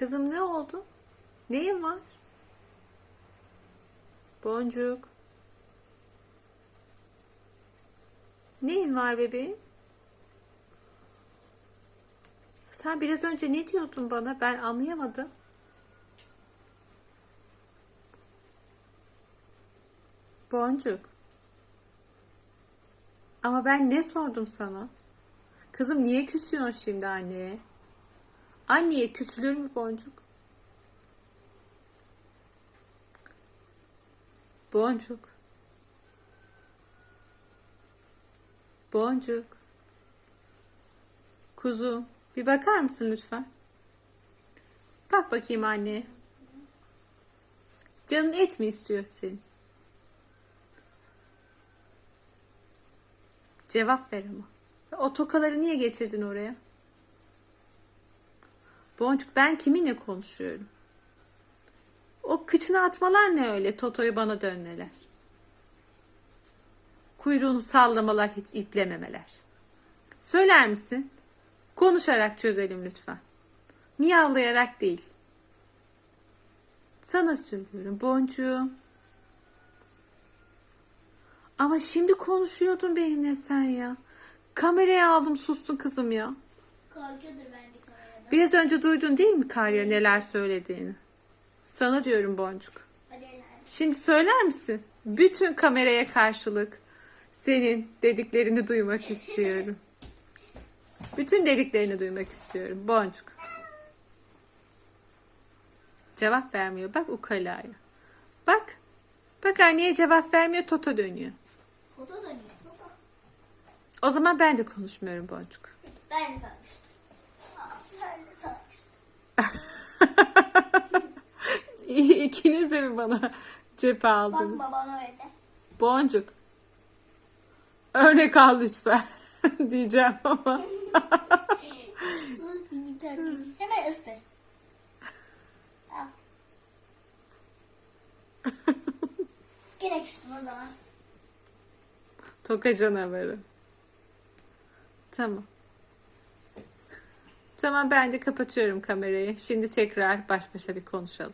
Kızım ne oldu? Neyin var? Boncuk. Neyin var bebeğim? Sen biraz önce ne diyordun bana? Ben anlayamadım. Boncuk. Ama ben ne sordum sana? Kızım niye küsüyorsun şimdi anneye? Anneye küsülür mü Boncuk? Boncuk. Boncuk. Kuzum, bir bakar mısın lütfen? Bak bakayım anneye. Canın et mi istiyor senin? Cevap ver ama. O tokaları niye getirdin oraya? Boncuk ben kiminle konuşuyorum? O kıçına atmalar ne öyle Toto'yu bana dönmeler. Kuyruğunu sallamalar hiç iplememeler. Söyler misin? Konuşarak çözelim lütfen. Miyavlayarak değil. Sana söylüyorum boncuğum. Ama şimdi konuşuyordun benimle sen ya. Kameraya aldım sustun kızım ya. Korkuyordur kameradan. Biraz önce duydun değil mi Karya neler söylediğini? Sana diyorum Boncuk. Şimdi söyler misin? Bütün kameraya karşılık senin dediklerini duymak istiyorum. Bütün dediklerini duymak istiyorum. Boncuk. Cevap vermiyor. Bak ukalaya. Bak. Bak anneye cevap vermiyor. Toto dönüyor. Foto dönüyor. Foto. O zaman ben de konuşmuyorum Boncuk. Ben de sanmıştım. Aa, Ben de sanmıştım. Mi bana cephe aldınız? Bak babam öyle. Boncuk. Örnek al lütfen diyeceğim ama. Hemen ıstır. Al. Yine küstüm o zaman. Toka canavarı. Tamam. Tamam ben de kapatıyorum kamerayı. Şimdi tekrar baş başa bir konuşalım.